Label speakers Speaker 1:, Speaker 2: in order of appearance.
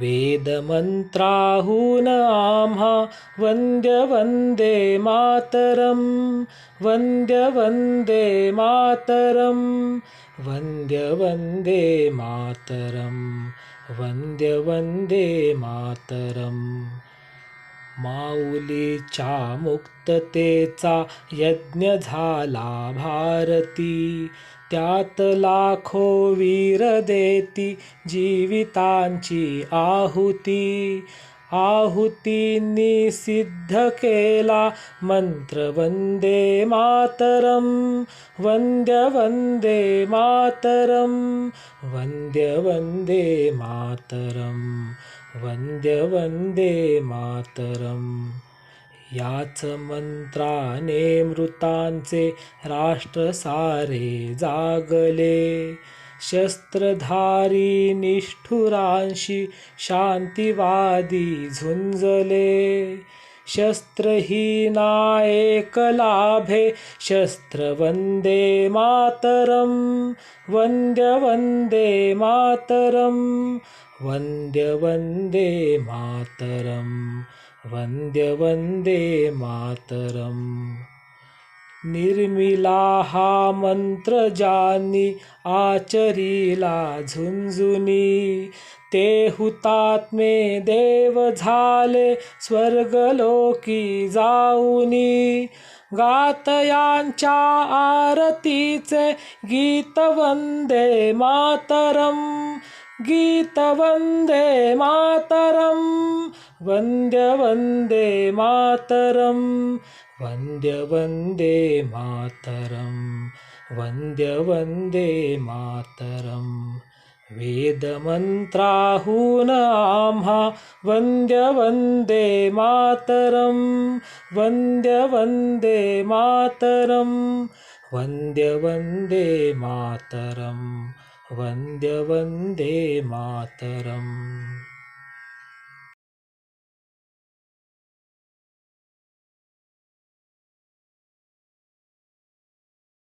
Speaker 1: वेदमन्त्राहून आम्हा वन्द्य वन्दे मातरं वन्द्य वन्दे मातरं वन्द्य वन्दे मातरं वन्द्य वन्दे मातरम् माऊलीच्या मुक्ततेचा यज्ञ झाला भारती. त्यात लाखो वीर देती जीवितांची आहुती. आहुतींनी सिद्ध केला मंत्र वंदे मातरम वंद्य वंदे मातरम वंद्य वंदे मातरम वंद्य वंदे मातरम। याच मंत्राने मृतांचे राष्ट्र सारे जागले। शस्त्रधारी निष्ठुरांशी शांतिवादी झुंजले. शस्त्रहीना एकलाभे शस्त्र वंदे मातरम वंद्य वंदे मातरम वंद्य वंदे मातरम वंद्य वंदे मातरम। निर्मिला हा मंत्र जानी आचरीला झुंजुनी ते हुतात्मे देव झाले स्वर्गलोकी जाऊनी. गातयांच्या आरतीचे गीत वंदे मातरम गीत वंदे मातरम वंद्य वंदे मातरम. वन्द्य वन्दे मातरं वन्द्य वन्दे मातरं वेदमन्त्राहूनाम्हा वन्द्य वन्दे मातरं वन्द्य वन्दे मातरं वन्द्य वन्दे मातरं वन्द्य वन्दे मातरम्।